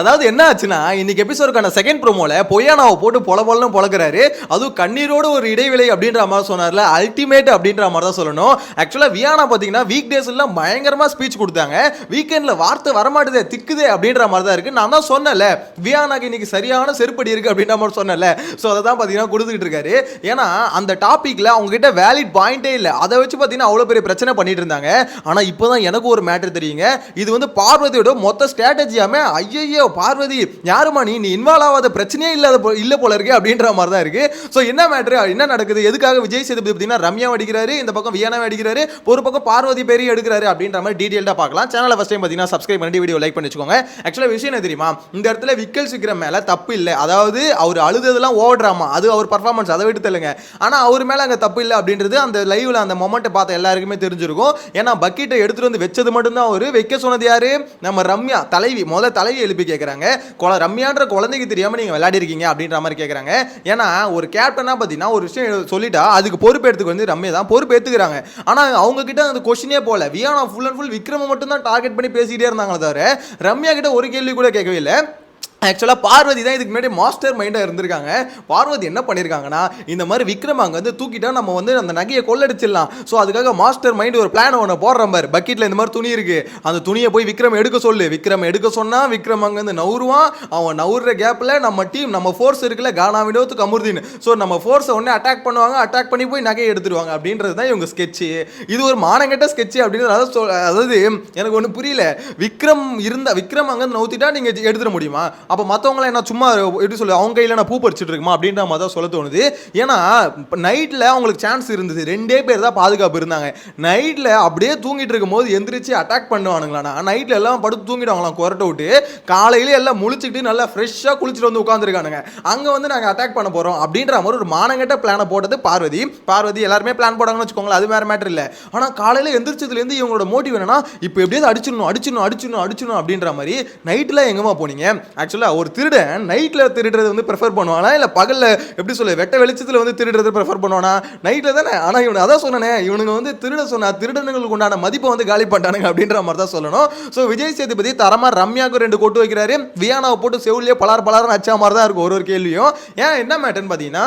அதாவது என்ன ஆச்சுன்னா இன்னைக்கு எபிசோடுக்கான செகண்ட் ப்ரோமோல பொய்யானாவை போட்டு பொல பொலன்னு பொழக்கிறாரு அதுவும் கண்ணீரோட ஒரு இடைவெளி அப்படின்ற மாதிரி சொன்னார்ல அல்டிமேட் அப்படின்ற மாதிரி தான் சொல்லணும். ஆக்சுவலா வியானா பாத்தீங்கன்னா வீக் டேஸ் எல்லாம் பயங்கரமா ஸ்பீச் கொடுத்தாங்க. வீக்கெண்ட்ல வார்த்தை வரமாட்டுதே திக்குதே அப்படின்ற மாதிரி தான் இருக்கு. நான் தான் சொன்னல வியானாக்கு இன்னைக்கு சரியான செருப்படி இருக்கு அப்படின்ற மாதிரி சொன்னல ஸோ அதை தான் பாத்தீங்கன்னா கொடுத்துக்கிட்டு இருக்காரு. ஏன்னா அந்த டாபிக்ல அவங்க கிட்ட வேலிட் பாயிண்டே இல்லை. அதை வச்சு பாத்தீங்கன்னா அவ்வளோ பெரிய பிரச்சனை பண்ணிட்டு இருந்தாங்க. ஆனா இப்போதான் எனக்கு ஒரு மேட்டர் தெரியுங்க. இது வந்து பார்வதியோட மொத்த ஸ்ட்ராட்டஜியாமே ஐயோ பார்வதி யாருமா நீ? நீ இன்வால்வ் ஆகாத பிரச்சனையே இல்லாத போ- இல்லை போல இருக்கு அப்படின்ற மாதிரி தான் இருக்கு. ஸோ என்ன மேட்ரு என்ன நடக்குது? எதுக்காக விஜய் சேதுபதி பார்த்தீங்கன்னா ரம்யா அடிக்கிறாரு இந்த பக்கம் வியானா அடிக்கிறாரு ஒரு பக்கம் பார்வதி பேரையும் எடுக்கிறாரு அப்படின்ற மாதிரி டீட்டெயில்டாக பார்க்கலாம். சேனலை ஃபஸ்ட் டைம் பார்த்தீங்கன்னா சப்ஸ்கிரைப் பண்ணி வீடியோ லைக் பண்ணி வச்சுக்கோங்க ஆக்சுவலாக விஷயம் என்ன தெரியுமா? இந்த இடத்துல விக்கல் சிக்கிற மேலே தப்பு இல்லை. அதாவது அவர் அழுததெல்லாம் ஓவர் ட்ராமா அது அவர் பர்ஃபார்மன்ஸ் அதை விட்டு தெலுங்க ஆனால் அவர் மேலே அங்கே தப்பு இல்லை அப்படின்றது அந்த லைவில் அந்த மொமெண்ட்டை பார்த்த எல்லாருக்குமே தெரிஞ்சிருக்கும். ஏன்னா பக்கெட்டை எடுத்துட்டு வந்து வச்சது மட்டும்தான் அவர். வைக்க சொன்னது யாரு? நம்ம ரம்யா. தலைவி. முதல்ல தலைவி எழுப்பி கேட்குறாங்க கொல ரம்யான்ற குழந்தைக்கு தெரியாம நீங்க விளையாடி இருக்கீங்க அப்படின்ற மாதிரி கேட்குறாங்க ஏன்னா ஒரு கேப்டனாக பார்த்தீங்கன்னா ஒரு விஷயம் சொல்லிட்டா அதுக்கு பொறுப்பு வந்து ரம்யா தான். பொறுப்பு எடுத்துக்கிறாங்க. அவங்க கிட்ட அந்த கொஸ்டினே போல. Viana full and full Vikrama மட்டும் தான் டார்கெட் பண்ணி பேசிக்கிட்டே இருந்தாங்களே தவிர ரம்யா கிட்ட ஒரு கேள்வி கூட கேட்கவே இல்லை. ஆக்சுவலாக பார்வதி தான் இதுக்கு முன்னாடி மாஸ்டர் மைண்டாக இருந்திருக்காங்க. பார்வதி என்ன பண்ணியிருக்காங்கன்னா இந்த மாதிரி விக்ரம் அங்கே வந்து தூக்கிட்டா நம்ம வந்து அந்த நகையை கொள்ளடிச்சிடலாம். ஸோ அதுக்காக மாஸ்டர் மைண்ட் ஒரு பிளான் ஒன்று போடுற மாதிரி பக்கெட்டில் இந்த மாதிரி துணி இருக்குது அந்த துணியை போய் விக்ரம் எடுக்க சொல்லு. விக்ரம் எடுக்க சொன்னால் விக்ரம் அங்கேருந்து நவுருவான். அவன் நவுற கேப்பில் நம்ம டீம் நம்ம ஃபோர்ஸ் இருக்குல்ல கானா வினோத்து கமுர்தீன் ஸோ நம்ம ஃபோர்ஸை உடனே அட்டாக் பண்ணுவாங்க. அட்டாக் பண்ணி போய் நகையை எடுத்துருவாங்க அப்படின்றது தான் இவங்க ஸ்கெட்சு இது ஒரு மானங்கெட்ட ஸ்கெட்சு அப்படின்றது அதாவது சொல்- அதாவது எனக்கு ஒன்றும் புரியல. விக்ரம் இருந்தால் விக்ரம் அங்கேருந்து நவுத்திட்டா நீங்கள் எடுத்துட முடியுமா? அப்போ மற்றவங்களாம் என்ன சும்மா எப்படி சொல்லு அவங்க கையில் நான் பூ பறிச்சுட்டு இருக்குமா அப்படின்ற மாதிரி தான் சொல்ல தோணுது. ஏன்னா நைட்டில் அவங்களுக்கு சான்ஸ் இருந்தது. ரெண்டே பேர் தான் பாதுகாப்பு இருந்தாங்க. நைட்டில் அப்படியே தூங்கிட்டு இருக்கும்போது எந்திரிச்சு அட்டாக் பண்ணுவானுங்களாண்ணா. நைட்டில் எல்லாம் படுத்து தூங்கிடுவாங்களாம் கொரட்டை விட்டு. காலையில எல்லாம் முழிச்சுக்கிட்டு நல்லா ஃப்ரெஷ்ஷாக குளிச்சுட்டு வந்து உட்காந்துருக்கானுங்க அங்கே வந்து நாங்கள் அட்டாக் பண்ண போகிறோம் அப்படின்ற மாதிரி ஒரு மானங்கட்ட பிளானை போட்டது பார்வதி. பார்வதி எல்லாருமே பிளான் போடாங்கன்னு வச்சுக்கோங்களேன் அது வேறு மேட்டர் இல்லை. ஆனால் காலையில் எந்திரிச்சதுலேருந்து இவங்களோட மோட்டிவ் என்னன்னா இப்போ எப்படியாவது அடிச்சிடணும் அடிச்சிடணும் அடிச்சிடணும் அடிச்சிடணும் அப்படின்ற மாதிரி நைட்டில் எங்கேமா போனீங்க? ஆக்சுவலாக ஒரு திருடன் நைட்டில் திருடுறது வந்து ப்ரிஃபர் பண்ணுவானா? இல்லை பகலில் எப்படி சொல்லு வெட்ட வெளிச்சத்தில் வந்து திருடுறது ப்ரிஃபர் பண்ணுவானா? நைட்டில் தானே? ஆனால் இவனு அதான் சொன்னனே இவனுங்க வந்து திருட சொன்னா திருடனுங்களுக்கு உண்டான மதிப்பை வந்து காலி பண்ணிட்டானுங்க அப்படின்ற மாதிரி தான் சொல்லணும். ஸோ விஜய் சேதுபதி தரமாக ரம்யாவுக்கு ரெண்டு கொட்டு வைக்கிறாரு. வியானாவை போட்டு செவிலியே பலார் பலாரம் அச்சா மாதிரி தான் இருக்கும் ஒரு ஒரு கேள்வியும். ஏன் என்ன மேட்டர்னு பார்த்தீங்கன்னா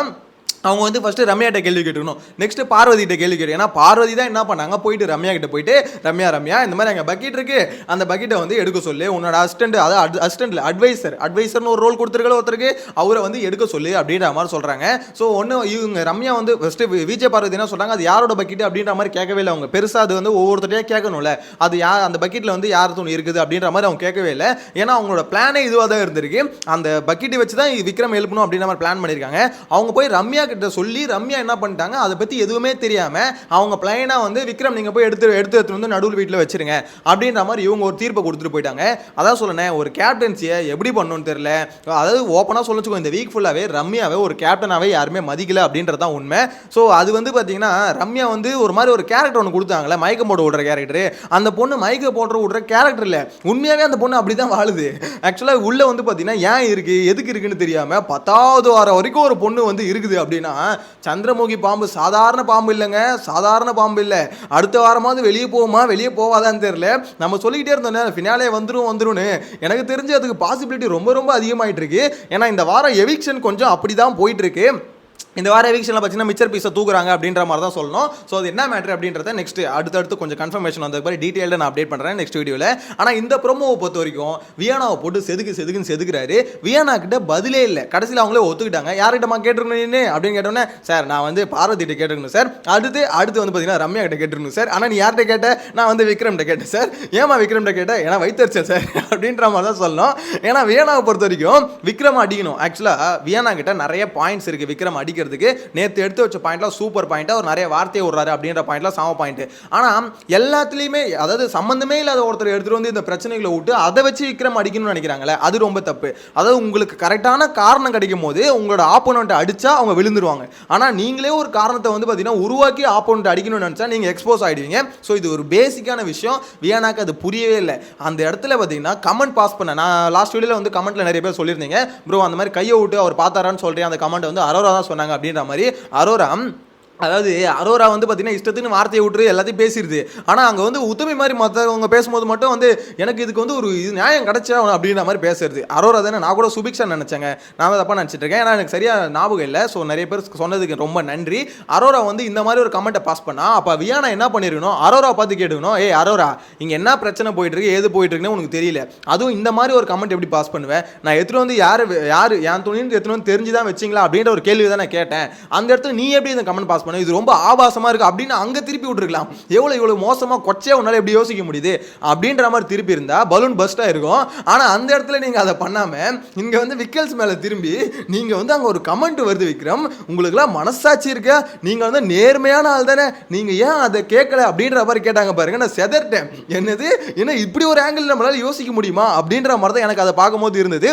அவங்க வந்து ஃபஸ்ட்டு ரம்யாட்ட கேள்வி கேட்டுக்கணும். நெக்ஸ்ட் பார்வதிட்ட கேள்வி கேட்டு ஏன்னா பார்வதி தான் என்ன பண்ணாங்க? போயிட்டு ரம்யா கிட்ட போயிட்டு ரம்யா ரம்யா இந்த மாதிரி அங்கே பக்கெட் இருக்கு. அந்த பக்கெட்டை வந்து எடுக்க சொல்லு. உன்னோட அசிஸ்டன்ட் அதாவது அசிஸ்டன்ட்ல அட்வைசர் அட்வைசர்னு ஒரு ரோல் கொடுத்துருக்கல ஒருத்தருக்கு அவரை வந்து எடுக்க சொல்லு அப்படின்ற மாதிரி சொல்கிறாங்க ஸோ ஒன்று இவங்க ரம்யா வந்து ஃபஸ்ட்டு விஜய் பார்வதி என்ன சொல்கிறாங்க அது யாரோட பக்கெட் அப்படின்ற மாதிரி கேட்கவே இல்லை அவங்க. பெருசாக அது வந்து ஒவ்வொருத்தரையா கேட்கணும்ல. அது யார் அந்த பக்கெட்டில் வந்து யார் துணி இருக்குது அப்படின்ற மாதிரி அவங்க கேட்கவே இல்லை. ஏன்னா அவங்களோட பிளானே இதுவாக தான் இருந்திருக்கு. அந்த பக்கெட்டை வச்சு தான் விக்ரம் எழுப்பணும் அப்படின்ற மாதிரி பிளான் பண்ணியிருக்காங்க அவங்க போய் ரம்யா கிட்ட சொல்லி ரம்யா என்ன பண்ணிட்டாங்க? அதை பற்றி எதுவுமே தெரியாமல் அவங்க பிளைனாக வந்து விக்ரம் நீங்கள் போய் எடுத்து எடுத்து எடுத்துகிட்டு வந்து நடுவில் வீட்டில் வச்சிருங்க அப்படின்ற மாதிரி இவங்க ஒரு தீர்ப்பை கொடுத்துட்டு போயிட்டாங்க. அதான் சொல்லணேன் ஒரு கேப்டன்சியை எப்படி பண்ணணும்னு தெரியல. அதாவது ஓப்பனாக சொல்லிச்சுக்கோ இந்த வீக் ஃபுல்லாகவே ரம்யாவே ஒரு கேப்டனாகவே யாருமே மதிக்கல அப்படின்றது தான் உண்மை. ஸோ அது வந்து பார்த்தீங்கன்னா ரம்யா வந்து ஒரு மாதிரி ஒரு கேரக்டர் ஒன்று கொடுத்தாங்களே மயக்கம் போட்டு விடுற கேரக்டர் அந்த பொண்ணு மயக்க போட்டு விடுற கேரக்டர் இல்லை. உண்மையாகவே அந்த பொண்ணு அப்படி தான் வாழுது. ஆக்சுவலாக உள்ளே வந்து பார்த்தீங்கன்னா ஏன் இருக்குது எதுக்கு இருக்குன்னு தெரியாமல் பத்தாவது வாரம் வரைக்கும் ஒரு பொண்ணு வந்து இருக்குது அப்படின்னா சந்திரமுகி பாம்பு சாதாரண பாம்பு இல்லைங்க சாதாரண பாம்பு இல்லை. அடுத்த வாரமாவது வெளியே போகுமா வெளியே போவாதான்னு தெரியல. நம்ம சொல்லிக்கிட்டே இருந்தோம் ஃபினாலே வந்துரும் வந்துரும்னு. எனக்கு தெரிஞ்சு அதுக்கு பாசிபிலிட்டி ரொம்ப ரொம்ப அதிகமாயிட்டு இருக்கு. ஏன்னா இந்த வாரம் எவிக்ஷன் கொஞ்சம் அப்படி தான் போயிட்டு இருக்கு. இந்த வார எவிக்ஷனில் பார்த்தீங்கன்னா மிச்சர் பீஸை தூக்குறாங்க அப்படின்ற மாதிரி தான் சொல்லணும். ஸோ அது என்ன மேட்ரு அப்படின்றத நெக்ஸ்ட் அடுத்தடுத்து கொஞ்சம் கன்ஃபர்மேஷன் வந்த மாதிரி டீட்டெயில்டாக நான் அப்டேட் பண்ணுறேன் நெக்ஸ்ட் வீடியோவில் ஆனால் இந்த ப்ரோமோவை பொறுத்த வரைக்கும் வியானாவை போட்டு செதுக்கு செதுக்குன்னு செதுக்குறாரு. வியானா கிட்ட பதிலே இல்லை. கடைசியில் அவங்களே ஒத்துக்கிட்டாங்க. யார்கிட்டமா கேட்டிருக்கணும்னு அப்படின்னு கேட்டோன்னே சார் நான் வந்து பார்வதிட்ட கேட்டிருக்கணும் சார். அடுத்து அடுத்து வந்து பார்த்தீங்கன்னா ரம்யா கிட்ட கேட்டிருக்கணும் சார். ஆனால் நீ யார்கிட்ட கேட்ட? நான் வந்து விக்ரம்கிட்ட கேட்டேன் சார். ஏமா விக்ரம்கிட்ட கேட்டேன் ஏன்னா வைத்தரிச்சேன் சார். அப்படின்ற மாதிரி தான் சொல்லணும். ஏன்னா வியானாவை பொறுத்த வரைக்கும் விக்ரம் அடிக்கணும். ஆக்சுவலாக வியானா கிட்ட நிறைய பாயிண்ட்ஸ் இருக்குது விக்ரம் அடிக்கிறதுக்கு நேற்று எடுத்து வச்ச பாயிண்ட்லாம் சூப்பர் பாயிண்ட்டாக ஒரு நிறைய வார்த்தையை விடுறாரு அப்படின்ற பாயிண்ட்லாம் சம பாயிண்ட் ஆனால் எல்லாத்துலேயுமே அதாவது சம்மந்தமே இல்லாத ஒருத்தர் எடுத்துகிட்டு வந்து இந்த பிரச்சனைகளை விட்டு அதை வச்சு விக்ரம் அடிக்கணும்னு நினைக்கிறாங்களே அது ரொம்ப தப்பு. அதாவது உங்களுக்கு கரெக்டான காரணம் கிடைக்கும் போது உங்களோட ஆப்போனண்ட்டை அடித்தா அவங்க விழுந்துருவாங்க. ஆனால் நீங்களே ஒரு காரணத்தை வந்து பார்த்தீங்கன்னா உருவாக்கி ஆப்போனண்ட் அடிக்கணும்னு நினச்சா நீங்கள் எக்ஸ்போஸ் ஆகிடுவீங்க ஸோ இது ஒரு பேசிக்கான விஷயம். வியானாக்கு அது புரியவே இல்லை. அந்த இடத்துல பார்த்தீங்கன்னா கமெண்ட் பாஸ் பண்ண நான் லாஸ்ட் வீடியோவில் வந்து கமெண்ட்டில் நிறைய பேர் சொல்லியிருந்தீங்க. ப்ரோ அந்த மாதிரி கையை விட்டு அவர் பார்த்தாரான்னு சொல்கிறேன் அந்த கமெண்ட் வந்து அரோரா தான் சொன்னாங்க. அப்படின்ற மாதிரி அரோரா அதாவது அரோரா வந்து பார்த்தீங்கன்னா இஷ்டத்துக்கு வார்த்தையை விட்டுரு எல்லாத்தையும் பேசிடுது ஆனால் அங்கே வந்து உத்தமி மாதிரி மற்றவங்க பேசும்போது மட்டும் வந்து எனக்கு இதுக்கு வந்து ஒரு இது நியாயம் கிடச்சா அப்படின்ற மாதிரி பேசுறது. அரோரா தானே நான் கூட சுபிக்ஷா நினச்சேங்க. நான் தப்பாக நினச்சிட்டு இருக்கேன். ஏன்னா எனக்கு சரியாக ஞாபகம் இல்லை. ஸோ நிறைய பேர் சொன்னதுக்கு ரொம்ப நன்றி. அரோரா வந்து இந்த மாதிரி ஒரு கமெண்ட்டை பாஸ் பண்ணா அப்போ வியானா என்ன பண்ணிருக்கணும்? அரோரா பார்த்து கேட்டுக்கணும். ஏய் அரோரா இங்கே என்ன பிரச்சனை போயிட்டு இருக்கு ஏது போயிட்டு இருக்குன்னு உனக்கு தெரியல. அதுவும் இந்த மாதிரி ஒரு கமெண்ட் எப்படி பாஸ் பண்ணுவேன் நான் எடுத்துகிட்டு வந்து யார் யார் என் துணின்னு எடுத்துகிட்டு வந்து தெரிஞ்சு தான் வச்சிங்களா? அப்படின்ற ஒரு கேள்வி தான் நான் கேட்டேன். அந்த இடத்துல நீ எப்படி இந்த கமெண்ட் பாஸ் பண்ண இது ரொம்ப ஆபாசமாக இருக்குது அப்படின்னு அங்கே திருப்பி விட்டுருக்கலாம். எவ்வளோ இவ்வளோ மோசமாக கொச்சையாக உன்னால் எப்படி யோசிக்க முடியுது? அப்படின்ற மாதிரி திருப்பி இருந்தால் பலூன் பஸ்ட்டாக இருக்கும். ஆனால் அந்த இடத்துல நீங்கள் அதை பண்ணாமல் இங்கே வந்து விக்கல்ஸ் மேலே திரும்பி நீங்கள் வந்து அங்கே ஒரு கமெண்ட் வருது விக்ரம். உங்களுக்குலாம் மனசாட்சி இருக்கா? நீங்கள் வந்து நேர்மையான ஆள் தானே. நீங்கள் ஏன் அதை கேட்கல அப்படின்ற மாதிரி கேட்டாங்க பாருங்க. நான் செதர்ட்டேன் என்னது? என்ன இப்படி ஒரு ஆங்கிள் நம்மளால் யோசிக்க முடியுமா? அப்படின்ற மாதிரி தான் எனக்கு அதை பார்க்கும்போது இருந்தது.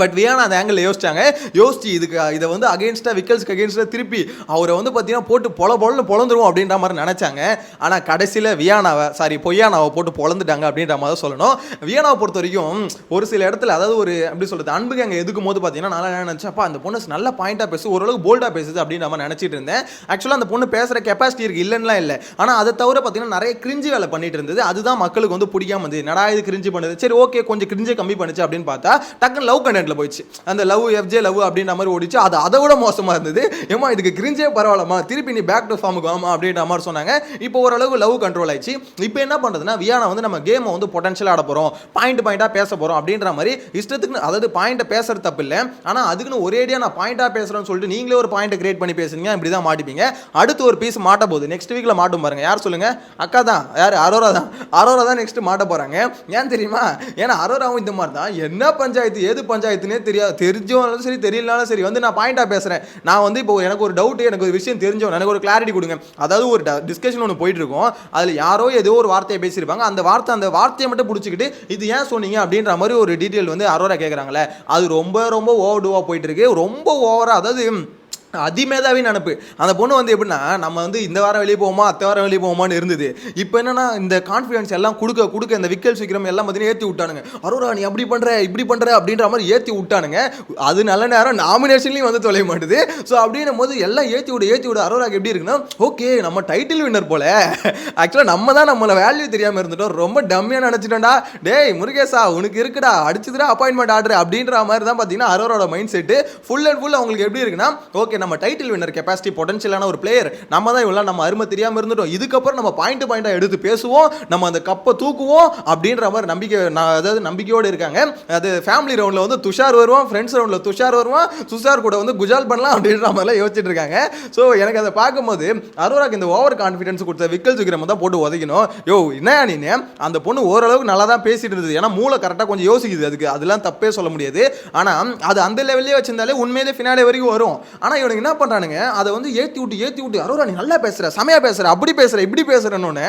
பட் வியானா அந்த ஆங்கிளில் யோசிச்சாங்க. யோசிச்சு இதுக்கு இதை வந்து அகேன்ஸ்டாக விக்கல்ஸ்க்கு அகேன்ஸ்டாக திருப்பி அவரை வந்து பார்த்தீங்கன்னா போட்டு பொல பொலன்னு பொழந்துருவோம் அப்படின்ற மாதிரி நினச்சாங்க. ஆனால் கடைசியில் வியானாவை சாரி பொய்யானாவை போட்டு பொழந்துட்டாங்க அப்படின்ற மாதிரி தான் சொல்லணும். வியானாவை பொறுத்த வரைக்கும் ஒரு சில இடத்துல அதாவது ஒரு எப்படி சொல்கிறது அன்புக்கு அங்கே எதுக்கும் போது பார்த்தீங்கன்னா நான் என்ன நினச்சப்பா அந்த பொண்ணு நல்ல பாயிண்டாக பேசு ஓரளவுக்கு போல்டாக பேசுது அப்படின்ற மாதிரி நினச்சிட்டு இருந்தேன். ஆக்சுவலாக அந்த பொண்ணு பேசுகிற கெப்பாசிட்டி இருக்குது இல்லைன்னா இல்லை. ஆனால் அதை தவிர பார்த்தீங்கன்னா நிறைய கிரிஞ்சு வேலை பண்ணிட்டு இருந்தது. அதுதான் மக்களுக்கு வந்து பிடிக்காம இருந்தது. நடா இது கிரிஞ்சு பண்ணுது? சரி ஓகே கொஞ்சம் கிரிஞ்சு கம்மி பண்ணுச்சு அப்படின்னு பார்த்தா டக்குன்னு லவ் கண்டென்ட்ல போயிடுச்சு. அந்த லவ் எஃப்ஜே லவ் அப்படின்ற மாதிரி ஓடிச்சு. அது அதை விட மோசமாக இருந்தது. ஏமா இதுக்கு கிரிஞ்சே பரவாயில்லம்மா. திருப்பி நீ பேக் டு ஃபார்முக்கு வாமா அப்படின்ற மாதிரி சொன்னாங்க. இப்போ ஓரளவு லவ் கண்ட்ரோல் ஆயிடுச்சு. இப்போ என்ன பண்ணுறதுன்னா வியானா வந்து நம்ம கேமை வந்து பொட்டன்ஷியலாக ஆட போகிறோம் பாயிண்ட் பாயிண்ட்டாக பேச போகிறோம் அப்படின்ற மாதிரி இஷ்டத்துக்கு அதாவது பாயிண்ட்டை பேசுறது தப்பு இல்லை. ஆனால் அதுக்குன்னு ஒரேடியாக நான் பாயிண்ட்டாக பேசுகிறேன்னு சொல்லிட்டு நீங்களே ஒரு பாயிண்ட்டை கிரியேட் பண்ணி பேசுறீங்க இப்படி தான் மாட்டிப்பீங்க. அடுத்து ஒரு பீஸ் மாட்ட போகுது. நெக்ஸ்ட் வீக்கில் மாட்டும் பாருங்க. யார் சொல்லுங்க? அக்கா தான். யார்? அரோரா தான். அரோரா தான் நெக்ஸ்ட் மாட்ட போகிறாங்க ஏன் தெரியுமா? ஏன்னா அரோராவும் இந்த மாதிரி தான் என்ன பஞ்சாயத்து? ஏது பஞ்சாயத்துனே தெரியாது தெரிஞ்சவனாலும் சரி தெரியலனாலும் சரி வந்து நான் பாயிண்டாக பேசுகிறேன் நான் வந்து இப்போ எனக்கு ஒரு டவுட்டு எனக்கு ஒரு விஷயம் தெரிஞ்சவன் எனக்கு ஒரு கிளாரிட்டி கொடுங்க. அதாவது ஒரு டிஸ்கஷன் ஒன்று போயிட்டு இருக்கோம் அதில் யாரோ ஏதோ ஒரு வார்த்தையை பேசியிருப்பாங்க. அந்த வார்த்தை அந்த வார்த்தையை மட்டும் பிடிச்சிக்கிட்டு இது ஏன் சொன்னீங்க அப்படின்ற மாதிரி ஒரு டீட்டெயில் வந்து அரோரா கேட்குறாங்களே அது ரொம்ப ரொம்ப ஓவர் டூவாக போயிட்டு இருக்கு ரொம்ப ஓவராக அதாவது அதிமேதாவி நினப்பு அந்த பொண்ணு வந்து எப்படின்னா நம்ம வந்து இந்த வாரம் வெளியே போவோமா அத்த வாரம் வெளியே போவோமான்னு இருந்தது. இப்போ என்னன்னா இந்த கான்ஃபிடன்ஸ் எல்லாம் கொடுக்க கொடுக்க இந்த விக்கல் சீக்கிரம் எல்லாம் பார்த்தீங்கன்னா ஏற்றி விட்டானுங்க. அரோரா நீ அப்படி பண்ணுற இப்படி பண்ணுற அப்படின்ற மாதிரி ஏற்றி விட்டானுங்க. அது நல்ல நேரம் நாமினேஷன்லையும் வந்து தொலைய மாட்டுது. ஸோ அப்படின்னும் போது எல்லாம் ஏற்றி விடு ஏற்றி விடு அரோராக்கு எப்படி இருக்குன்னா ஓகே நம்ம டைட்டில் வின்னர் போல. ஆக்சுவலாக நம்ம தான் நம்மளை வேல்யூ தெரியாமல் இருந்துட்டோம். ரொம்ப டம்மியாக நினச்சிட்டோம்டா டேய் முருகேசா உனக்கு இருக்குடா. அடிச்சுதுடா அப்பாயின்மெண்ட் ஆர்டர் அப்படின்ற மாதிரி தான் பார்த்தீங்கன்னா அரோரோட mind set full and full அவங்களுக்கு எப்படி இருக்குன்னா ஓகே நம்ம டைட்டில் வின்னர் கெப்பாசிட்டி பொட்டன்ஷியலான ஒரு பிளேயர் நம்ம தான் இவ்வளோ நம்ம அருமை தெரியாமல் இருந்துட்டோம். இதுக்கப்புறம் நம்ம பாயிண்ட் பாயிண்டாக எடுத்து பேசுவோம். நம்ம அந்த கப்பை தூக்குவோம் அப்படின்ற மாதிரி நம்பிக்கை நான் அதாவது நம்பிக்கையோடு இருக்காங்க. அது ஃபேமிலி ரவுண்டில் வந்து துஷார் வருவான் ஃப்ரெண்ட்ஸ் ரவுண்டில் துஷார் வருவான் துஷார் கூட வந்து குஜால் பண்ணலாம் அப்படின்ற மாதிரிலாம் யோசிச்சுட்டு இருக்காங்க. ஸோ எனக்கு அதை பார்க்கும்போது அரோராக்கு இந்த ஓவர் கான்ஃபிடன்ஸ் கொடுத்த விக்கல் சுக்கிரம தான் போட்டு உதைக்கணும். யோ என்ன நீ அந்த பொண்ணு ஓரளவுக்கு நல்லா தான் பேசிட்டு இருந்தது. ஏன்னா மூளை கரெக்டாக கொஞ்சம் யோசிக்குது. அதுக்கு அதெல்லாம் தப்பே சொல்ல முடியாது. ஆனால் அது அந்த லெவல்லே வச்சிருந்தாலே உண்மையிலே ஃபினாலே வரைக்கும் வரும். ஆனால் இவனுக்கு என்ன பண்ணுறானுங்க அதை வந்து ஏற்றி விட்டு ஏற்றி விட்டு அரோரா நீ நல்லா பேசுகிற செமையா பேசுகிற அப்படி பேசுகிற இப்படி பேசுகிறேன்னு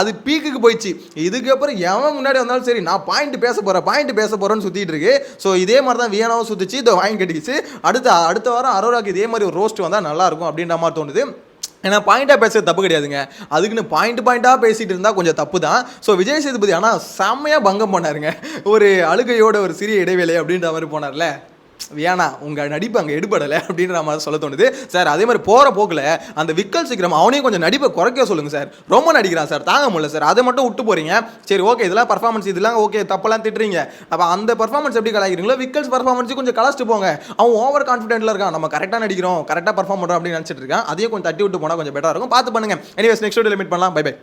அது பீக்குக்கு போயிடுச்சு. இதுக்கப்புறம் எவன் முன்னாடி வந்தாலும் சரி நான் பாயிண்ட் பேச போகிறேன் பாயிண்ட் பேச போகிறேன்னு சுற்றிட்டு இருக்கு. ஸோ இதே மாதிரி தான் வியனாவும் சுற்றிச்சு இதை வாங்கி கட்டிக்கிச்சு. அடுத்த அடுத்த வாரம் அரோராக்கு இதே மாதிரி ஒரு ரோஸ்ட் வந்தால் நல்லா இருக்கும் அப்படின்ற மாதிரி தோணுது. ஏன்னா பாயிண்டாக பேசுறது தப்பு கிடையாதுங்க. அதுக்குன்னு பாயிண்ட் பாயிண்ட்டாக பேசிகிட்டு இருந்தால் கொஞ்சம் தப்பு தான் ஸோ விஜய் சேதுபதி ஆனால் செம்மையாக பங்கம் பண்ணாருங்க. ஒரு அழுகையோட ஒரு சிறிய இடைவேளை அப்படின்ற மாதிரி போனார்ல. வியானா உங்கள் நடிப்பு அங்கே எடுபடலை அப்படின்ற மாதிரி சொல்ல தோணுது. சார் அதே மாதிரி போகிற போக்கில் அந்த விக்கல் சீக்கிரம் அவனையும் கொஞ்சம் நடிப்பை குறைக்க சொல்லுங்கள் சார். ரொம்ப நடிக்கிறான் சார் தாங்க முடியல சார். அதை மட்டும் விட்டு போகிறீங்க சரி ஓகே இதெல்லாம் பர்ஃபார்மன்ஸ் இதெல்லாம் ஓகே தப்பெல்லாம் திட்டுறீங்க. அப்போ அந்த பர்ஃபார்மன்ஸ் எப்படி கலாய்க்கிறீங்களோ விக்கல்ஸ் பர்ஃபார்மன்ஸ் கொஞ்சம் கலாச்சிட்டு போங்க. அவன் ஓவர் கான்ஃபிடென்ட்டில் இருக்கான். நம்ம கரெக்டாக நடிக்கிறோம் கரெக்டாக பர்ஃபார்ம் பண்ணுறோம் அப்படின்னு நினச்சிட்டு இருக்கான். அதையும் கொஞ்சம் தட்டி விட்டு போனால் கொஞ்சம் பெட்டராக இருக்கும். பார்த்து பண்ணுங்க. எனிவேஸ் நெக்ஸ்ட் வீடியோ லிமிட் பண்ணலாம். Bye bye